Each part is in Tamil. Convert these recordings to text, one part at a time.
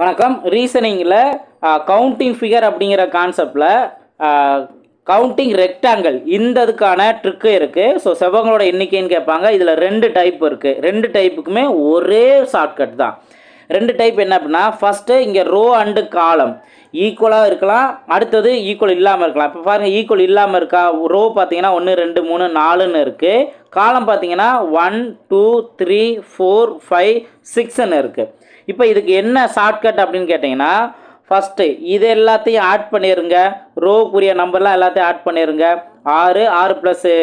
வணக்கம். ரீசனிங்கில் கவுண்டிங் ஃபிகர் அப்படிங்கிற கான்செப்டில் கவுண்டிங் ரெக்டாங்கிள் இந்த இதுக்கான ட்ரிக்கு இருக்குது ஸோ செவ்வங்களோட எண்ணிக்கைன்னு கேட்பாங்க. இதில் ரெண்டு டைப் இருக்குது ரெண்டு டைப்புக்குமே ஒரே ஷார்ட்கட் தான். ரெண்டு டைப் என்ன அப்படின்னா ஃபஸ்ட்டு இங்கே ரோ அண்டு காலம் ஈக்குவலாக இருக்கலாம். அடுத்தது ஈக்குவல் இல்லாமல் இருக்கலாம். இப்போ பாருங்கள் ஈக்குவல் இல்லாமல் இருக்கா? ரோ பார்த்தீங்கன்னா ஒன்று ரெண்டு மூணு நாலுன்னு இருக்குது காலம் பார்த்தீங்கன்னா one two three four five சிக்ஸ்ன்னு இருக்குது இப்போ இதுக்கு என்ன ஷார்ட்கட் அப்படின்னு கேட்டிங்கன்னா ஃபஸ்ட்டு இது எல்லாத்தையும் ஆட் பண்ணிடுங்க ரோக்குரிய நம்பர்லாம் எல்லாத்தையும் ஆட் பண்ணிடுங்க ஆறு ஆறு ப்ளஸ்ஸு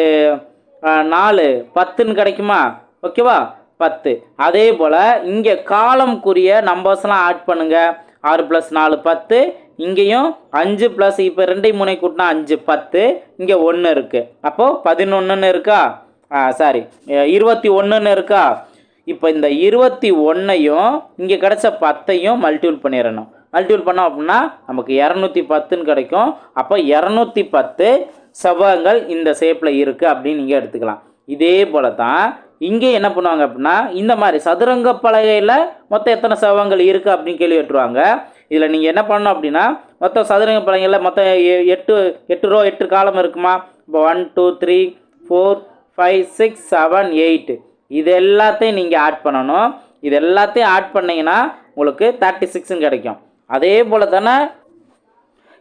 நாலு பத்துன்னு கிடைக்குமா? ஓகேவா பத்து. அதே போல் இங்கே காலம்குரிய நம்பர்ஸ்லாம் ஆட் பண்ணுங்கள் ஆறு ப்ளஸ் நாலு பத்து. இங்கேயும் அஞ்சு ப்ளஸ் இப்போ ரெண்டையும் மூணை கூட்டினா அஞ்சு பத்து. இங்கே ஒன்று இருக்குது அப்போது பதினொன்றுன்னு இருக்கா? ஆ சாரி இருபத்தி ஒன்றுன்னு இருக்கா? இப்போ இந்த இருபத்தி ஒன்றையும் இங்கே கிடச்ச பத்தையும் மல்டிபிள் பண்ணிடணும். மல்டிபிள் பண்ணோம் அப்படின்னா நமக்கு இரநூத்தி பத்துன்னு கிடைக்கும். அப்போ இரநூத்தி பத்து செவ்வகங்கள் இந்த ஷேப்பில் இருக்குது அப்படின்னு நீங்கள் எடுத்துக்கலாம். இதே போல தான் இங்கே என்ன பண்ணுவாங்க அப்படின்னா இந்த மாதிரி சதுரங்க பலகையில் மொத்தம் எத்தனை சவங்கள் இருக்குது அப்படின்னு கேள்வி கேட்டுருவாங்க இதில் நீங்கள் என்ன பண்ணணும் அப்படின்னா மொத்தம் சதுரங்க பலகையில் மொத்தம் எ- எட்டு எட்டு ரோ எட்டு காலம் இருக்குமா? இப்போ one two three four five six seven eight இது எல்லாத்தையும் நீங்கள் ஆட் பண்ணணும். இது எல்லாத்தையும் ஆட் பண்ணீங்கன்னா உங்களுக்கு தேர்ட்டி சிக்ஸுன்னு கிடைக்கும். அதே போல் தானே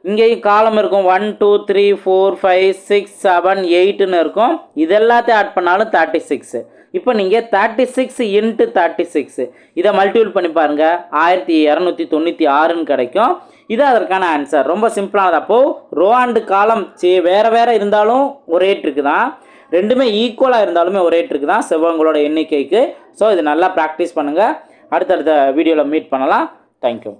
இங்கேயும் காலம் இருக்கும். One two three four five six seven எயிட்டுன்னு இருக்கும். இது எல்லாத்தையும் ஆட் பண்ணாலும் தேர்ட்டி சிக்ஸு இப்போ நீங்கள் thirty six into thirty six இதை மல்டிபிள் பண்ணி பாருங்கள் ஆயிரத்தி இரநூத்தி தொண்ணூற்றி ஆறுன்னு கிடைக்கும். இது அதற்கான ஆன்சர் ரொம்ப சிம்பிளானது அப்போது ரோ அண்டு காலம் சே வேறு வேறு இருந்தாலும் ஒரே ட்ரிக்கு தான் ரெண்டுமே ஈக்குவலாக இருந்தாலுமே ஒரே ட்ரிக்கு தான் செவ்வங்களோட எண்ணிக்கைக்கு. ஸோ இது நல்லா ப்ராக்டிஸ் பண்ணுங்கள் அடுத்தடுத்த வீடியோவில் மீட் பண்ணலாம். தேங்க்யூ